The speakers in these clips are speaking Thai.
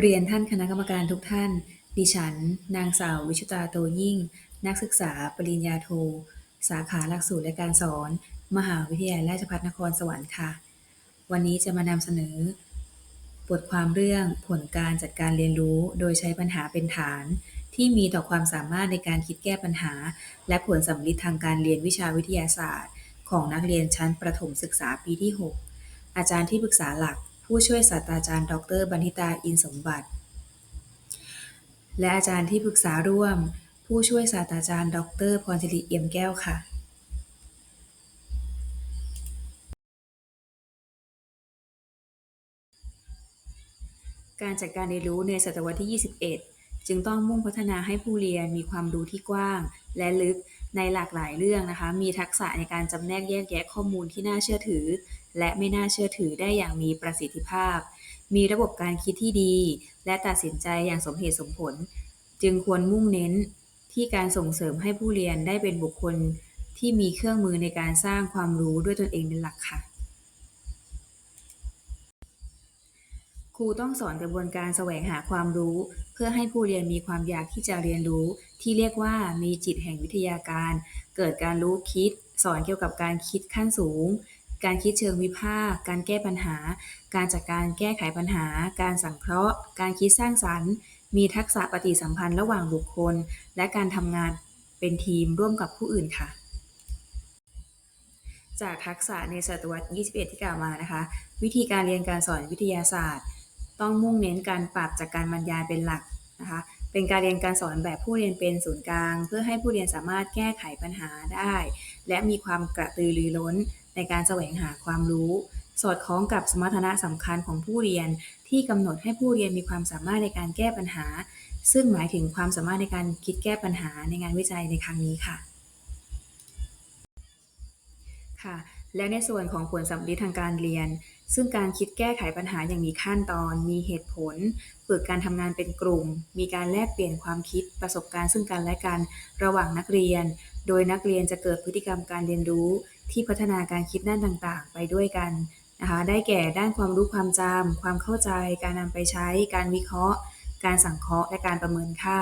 เรียนท่านคณะกรรมการทุกท่าน ดิฉัน นางสาววิชุตาโตยิ่ง นักศึกษาปริญญาโท สาขาหลักสูตรและการสอน มหาวิทยาลัยราชภัฏนครสวรรค์ค่ะ วันนี้จะมานำเสนอ บทความเรื่องผลการจัดการเรียนรู้โดยใช้ปัญหาเป็นฐาน ที่มีต่อความสามารถในการคิดแก้ปัญหา และผลสำลิดทางการเรียนวิชาวิทยาศาสตร์ ของนักเรียนชั้นประถมศึกษาปีที่ 6 อาจารย์ที่ปรึกษาหลัก ผู้ช่วยศาสตราจารย์ ดร.บัณฑิตาอินสมบัติ และอาจารย์ที่ปรึกษาร่วม ผู้ช่วยศาสตราจารย์ ดร.พรศิริเอี่ยมแก้วค่ะการจัดการเรียนรู้ในศตวรรษที่ 21 จึงต้องมุ่งพัฒนาให้ผู้เรียนมีความรู้ที่กว้าง และลึก ในหลากหลายเรื่องนะคะ มีทักษะในการจำแนกแยกแยะข้อมูลที่น่าเชื่อถือ และไม่น่าเชื่อถือได้อย่างมีประสิทธิภาพ มีระบบการคิดที่ดี และตัดสินใจอย่างสมเหตุสมผล จึงควรมุ่งเน้นที่การส่งเสริมให้ผู้เรียนได้เป็นบุคคลที่มีเครื่องมือในการสร้างความรู้ด้วยตนเองเป็นหลักค่ะ ครูต้องสอนกระบวนการแสวงหาความรู้ เพื่อให้ผู้เรียนมีความอยากที่จะเรียนรู้ ที่เรียกว่ามีจิตแห่งวิทยาการ เกิดการรู้คิด สอนเกี่ยวกับการคิดขั้นสูง การคิดเชิงวิพากษ์การแก้ปัญหา การจัดการแก้ไขปัญหา การสังเคราะห์ การคิดสร้างสรรค์ มีทักษะปฏิสัมพันธ์ระหว่างบุคคล และการทำงานเป็นทีมร่วมกับผู้อื่นค่ะจากทักษะในศตวรรษ 21 ที่กล่าวมานะคะ วิธีการเรียนการสอนวิทยาศาสตร์ ต้องมุ่งเน้นการปรับจากการบรรยายเป็นหลักนะคะเป็นการเรียนการสอนแบบผู้เรียนเป็นศูนย์กลาง เพื่อให้ผู้เรียนสามารถแก้ไขปัญหาได้ และมีความกระตือรือร้นในการแสวงหาความรู้ สอดคล้องกับสมรรถนะสำคัญของผู้เรียน ที่กำหนดให้ผู้เรียนมีความสามารถในการแก้ปัญหา ซึ่งหมายถึงความสามารถในการคิดแก้ปัญหาในงานวิจัยในครั้งนี้ค่ะค่ะ และในส่วนของผลสำลิดทางการเรียน ซึ่งการคิดแก้ไขปัญหาอย่างมีขั้นตอน มีเหตุผล ฝึกการทำงานเป็นกลุ่ม มีการแลกเปลี่ยนความคิดประสบการณ์ซึ่งกันและกันระหว่างนักเรียน โดยนักเรียนจะเกิดพฤติกรรมการเรียนรู้ ที่พัฒนาการคิดด้านต่างๆ ไปด้วยกันนะคะได้แก่ด้านความรู้ความจำความเข้าใจ การนำไปใช้ การวิเคราะห์ การสังเคราะห์และการประเมินค่า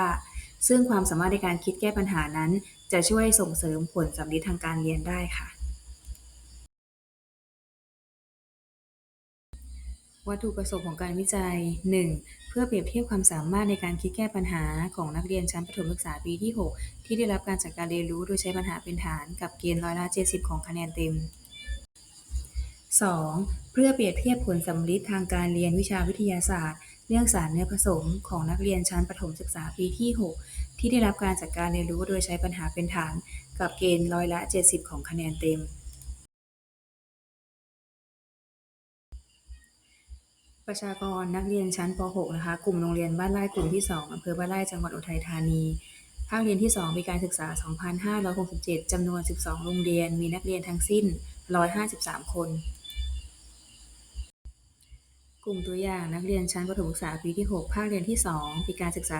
ซึ่งความสามารถในการคิดแก้ปัญหานั้น จะช่วยส่งเสริมผลสำลิดทางการเรียนได้ค่ะ วัตถุประสงค์ของการวิจัย 1. เพื่อเปรียบเทียบความสามารถในการคิดแก้ปัญหาของนักเรียนชั้นประถมศึกษาปีที่ 6 ที่ได้รับการจัดการเรียนรู้โดยใช้ปัญหาเป็นฐานกับเกณฑ์ร้อยละ70 ของคะแนนเต็ม 2. เพื่อเปรียบเทียบผลสำลิดทางการเรียนวิชาวิทยาศาสตร์ เรื่องสารเนื้อผสมของนักเรียนชั้นประถมศึกษาปีที่ 6 ที่ได้รับการจัดการเรียนรู้โดยใช้ปัญหาเป็นฐาน กับเกณฑ์ร้อยละ 70 ของคะแนนเต็ม ประชากรนักเรียนชั้นป .6 นะคะ กลุ่มโรงเรียนบ้านไร่กลุ่มที่ 2อำเภอบ้านไร่จังหวัดอุทัยธานี ภาคเรียนที่2ปีการศึกษา 2567 จำนวน 12 โรงเรียน มีนักเรียนทั้งสิ้น 153 คน กลุ่มตัวอย่างนักเรียนชั้นประถมศึกษาปีที่ 6 ภาคเรียนที่ 2 ปีการศึกษา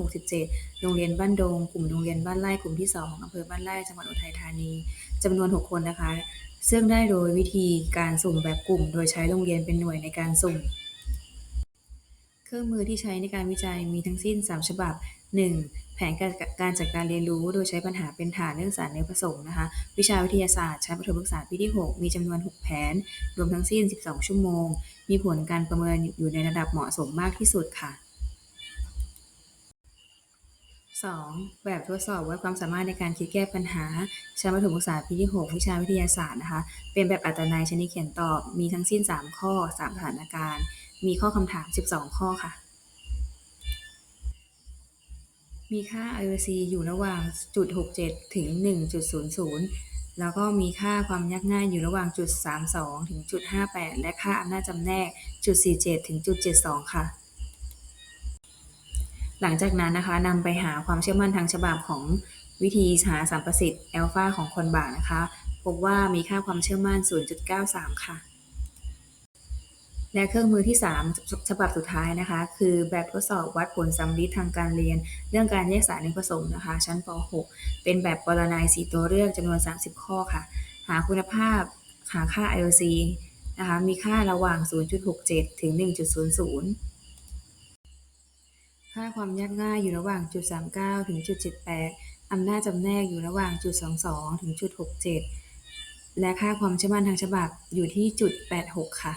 2567 โรงเรียนบ้านดง กลุ่มโรงเรียนบ้านไร่กลุ่มที่ 2อำเภอบ้านไร่จังหวัดอุทัยธานีจำนวน 6 คนนะคะ ซึ่งได้โดยวิธีการสุ่มแบบกลุ่ม โดยใช้โรงเรียนเป็นหน่วยในการสุ่ม เครื่องมือที่ใช้ในการวิจัยมีทั้งสิ้น 3 ฉบับ 1. แผนการจัดการเรียนรู้ โดยใช้ปัญหาเป็นฐานเรื่องสารเนื้อผสมนะคะ วิชาวิทยาศาสตร์ชั้นประถมศึกษาปีที่ 6 มีจำนวน 6 แผน รวมทั้งสิ้น 12 ชั่วโมง มีผลการประเมินอยู่ในระดับเหมาะสมมากที่สุดค่ะ 2. แบบทดสอบวัดความสามารถในการคิดแก้ปัญหา ชั้นประถมศึกษาปีที่ 6 วิชาวิทยาศาสตร์นะคะ เป็นแบบอัตนัยชนิดเขียนตอบ มีทั้งสิ้น 3 ข้อ 3 สถานการณ์ มีข้อคำถาม 12 ข้อค่ะ มีค่า IOC อยู่ระหว่าง0.67 ถึง 1.00 แล้วก็มีค่าความยากง่ายอยู่ระหว่าง0.32ถึง0.58และค่าอำนาจจำแนก0.47ถึง0.72 ค่ะ หลังจากนั้นนะคะนำไปหาความเชื่อมั่นทางฉบับของวิธีหาสัมประสิทธิ์อัลฟาของคนบาร์นะคะ พบว่ามีค่าความเชื่อมั่น 0.93 ค่ะ และเครื่องมือที่ 3 ฉบับสุดท้ายนะคะ คือแบบทดสอบวัดผลสำลิดทางการเรียน เรื่องการแยกสารเนื้อผสมนะคะ ชั้นป .6 เป็นแบบปรนัย4ตัวเลือกจำนวน 30 ข้อค่ะ หาคุณภาพหาค่า IOC นะคะมีค่าระหว่าง 0.67 ถึง 1.00 ค่าความยากง่ายอยู่ระหว่างจุด39ถึงจุด78อำนาจจำแนกอยู่ระหว่างจุด22ถึงจุด67 และค่าความเชื่อมั่นทางฉบับอยู่ที่จุด86 ค่ะ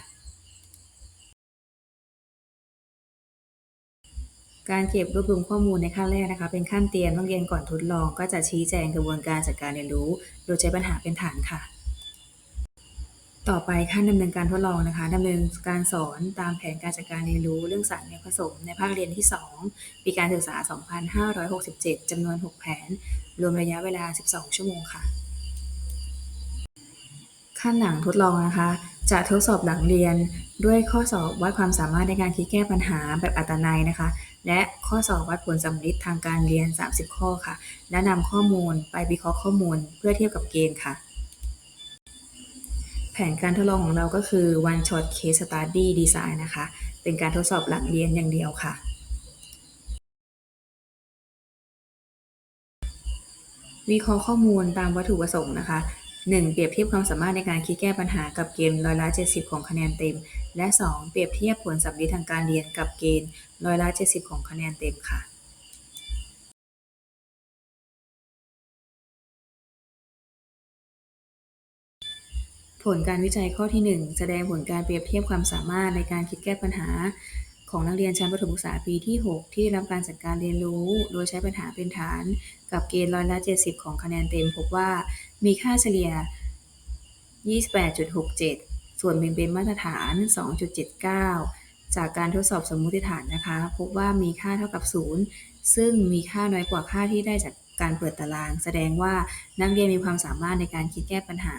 การเก็บรวบรวมข้อมูลในขั้นแรกนะคะ เป็นขั้นเตรียมนักเรียนก่อนทดลอง ก็จะชี้แจงกระบวนการจัดการเรียนรู้ โดยใช้ปัญหาเป็นฐานค่ะ ต่อไปขั้นดำเนินการทดลองนะคะดำเนินการสอนตามแผนการจัดการเรียนรู้เรื่องสารเนี่ยผสมในภาคเรียนที่ 2 ปีการศึกษา 2567จำนวน 6 แผน รวมระยะเวลา 12 ชั่วโมงค่ะ ขั้นหลังทดลองนะคะ จะทดสอบหลังเรียนด้วยข้อสอบวัดความสามารถในการคิดแก้ปัญหาแบบอัตนัยนะคะ และข้อสอบวัดผลสำลิดทางการเรียน 30 ข้อค่ะ และนำข้อมูลไปวิเคราะห์ข้อมูลเพื่อเทียบกับเกณฑ์ค่ะ ผนการทดลองของเราก็คือ one shot case study design นะคะ เป็นการทดสอบหลังเรียนอย่างเดียวค่ะ วิเคราะห์ข้อมูลตามวัตถุประสงค์นะคะ 1. เปรียบเทียบความสามารถในการคิดแก้ปัญหากับเกณฑ์ร้อยละ 70 ของคะแนนเต็ม และ 2. เปรียบเทียบผลสำลิดทางการเรียนกับเกณฑ์ร้อยละ 70 ของคะแนนเต็มค่ะ ผลการวิจัยข้อที่ 1 แสดงผลการเปรียบเทียบความสามารถในการคิดแก้ปัญหา ของนักเรียนชั้นประถมศึกษาปีที่ 6 ที่ได้รับการจัดการเรียนรู้ โดยใช้ปัญหาเป็นฐาน กับเกณฑ์ร้อยละ70 ของคะแนนเต็ม พบว่ามีค่าเฉลี่ย 28.67 ส่วนเป็นเป็นมาตรฐาน 2.79 จากการทดสอบสมมุติฐานนะคะ พบว่ามีค่าเท่ากับ 0 ซึ่งมีค่าน้อยกว่าค่าที่ได้จาก การเปิดตาราง แสดงว่านักเรียนมีความสามารถในการคิดแก้ปัญหา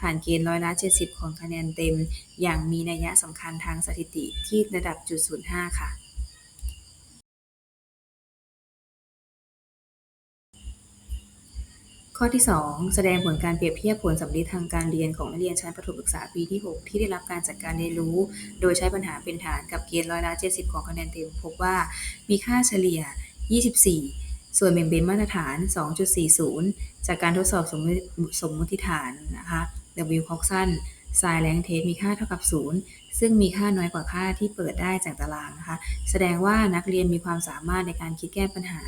ผ่านเกณฑ์ร้อยละ70 ของคะแนนเต็ม อย่างมีนัยสำคัญทางสถิติที่ระดับจุด05 ค่ะข้อที่ 2 แสดงผลการเปรียบเทียบผลสำลิดทางการเรียนของนักเรียนชั้นประถมศึกษาปีที่ 6 ที่ได้รับการจัดการเรียนรู้ โดยใช้ปัญหาเป็นฐานกับเกณฑ์ร้อยละ70 ของคะแนนเต็ม พบว่ามีค่าเฉลี่ย 24 ส่วนแบ่งเป็นมาตรฐาน 2.40 จากการทดสอบสมมติสมมติฐานนะคะ W. Coxon ทรายแรงเทสมีค่าเท่ากับ 0 ซึ่งมีค่าน้อยกว่าค่าที่เปิดได้จากตารางนะคะ แสดงว่านักเรียนมีความสามารถในการคิดแก้ปัญหา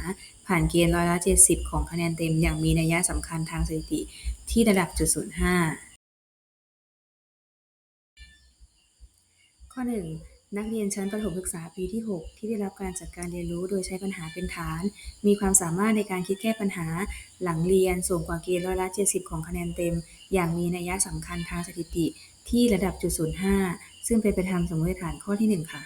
ผ่านเกณฑ์ร้อยละ 70 ของคะแนนเต็มอย่างมีนัยสำคัญทางสถิติที่ระดับจุด05ข้อ 1 นักเรียนชั้นประถมศึกษาปีที่ 6 ที่ได้รับการจัดการเรียนรู้โดยใช้ปัญหาเป็นฐาน มีความสามารถในการคิดแก้ปัญหาหลังเรียนสูงกว่าเกณฑ์ร้อยละ 70 ของคะแนนเต็ม อย่างมีนัยสำคัญทางสถิติที่ระดับจุด05ซึ่งเป็นไปตามสมมติฐานข้อที่ 1 ค่ะ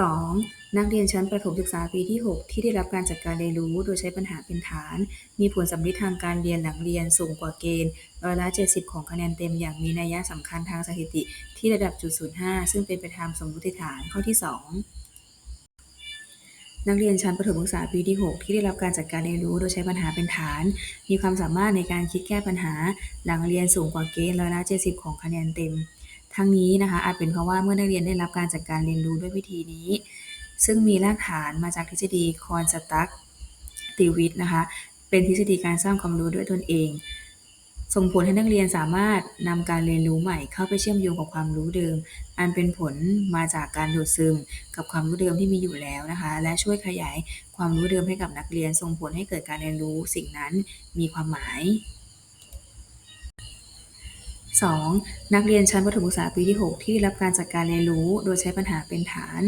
2. นักเรียนชั้นประถมศึกษาปีที่ 6 ที่ได้รับการจัดการเรียนรู้โดยใช้ปัญหาเป็นฐาน มีผลสำลิดทางการเรียนหลังเรียนสูงกว่าเกณฑ์ร้อยละ70 ของคะแนนเต็มอย่างมีนัยสำคัญทางสถิติที่ระดับจุด05ซึ่งเป็นไปตามสมมติฐานข้อที่ 2นักเรียนชั้นประถมศึกษาปีที่ 6 ที่ได้รับการจัดการเรียนรู้โดยใช้ปัญหาเป็นฐาน มีความสามารถในการคิดแก้ปัญหา หลังเรียนสูงกว่าเกณฑ์ร้อยละ70 ของคะแนนเต็ม ทั้งนี้นะคะอาจเป็นเพราะว่าเมื่อนักเรียนได้รับการจัดการเรียนรู้ด้วยวิธีนี้ ซึ่งมีรากฐานมาจากทฤษฎีคอนสตักติวิทนะคะเป็นทฤษฎีการสร้างความรู้ด้วยตนเอง ส่งผลให้นักเรียนสามารถนำการเรียนรู้ใหม่เข้าไปเชื่อมโยงกับความรู้เดิม อันเป็นผลมาจากการดูดซึมกับความรู้เดิมที่มีอยู่แล้วนะคะและช่วยขยายความรู้เดิมให้กับนักเรียน ส่งผลให้เกิดการเรียนรู้สิ่งนั้นมีความหมาย 2. นักเรียนชั้นประถมศึกษาปีที่ 6 ที่ได้รับการจัดการเรียนรู้ โดยใช้ปัญหาเป็นฐาน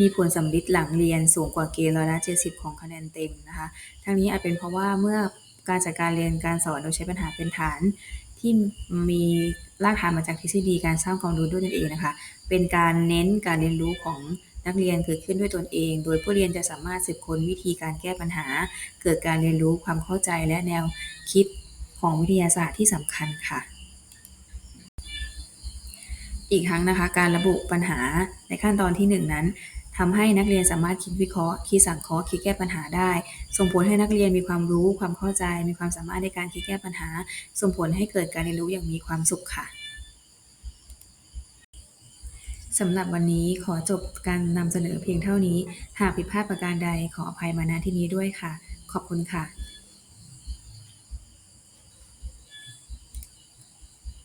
มีผลสำลิดหลังเรียนสูงกว่าเกณฑ์ร้อยละ70 ของคะแนนเต็มนะคะ ทั้งนี้อาจเป็นเพราะว่าเมื่อการจัดการเรียนการสอนโดยใช้ปัญหาเป็นฐาน ที่มีรากฐานมาจากทฤษฎีการสร้างความรู้ด้วยตนเองนะคะ เป็นการเน้นการเรียนรู้ของนักเรียนเกิดขึ้นด้วยตนเอง โดยผู้เรียนจะสามารถสืบค้นวิธีการแก้ปัญหา เกิดการเรียนรู้ความเข้าใจและแนวคิดของวิทยาศาสตร์ที่สำคัญค่ะ อีกทั้งนะคะ การระบุปัญหาในขั้นตอนที่ 1 นั้นทำให้นักเรียนสามารถคิดวิเคราะห์ คิดสังเคราะห์คิดแก้ปัญหาได้ ส่งผลให้นักเรียนมีความรู้ ความเข้าใจ มีความสามารถในการคิดแก้ปัญหา ส่งผลให้เกิดการเรียนรู้อย่างมีความสุขค่ะสำหรับวันนี้ขอจบการนำเสนอเพียงเท่านี้ หากผิดพลาดประการใดขออภัยมาณที่นี้ด้วยค่ะ ขอบคุณค่ะ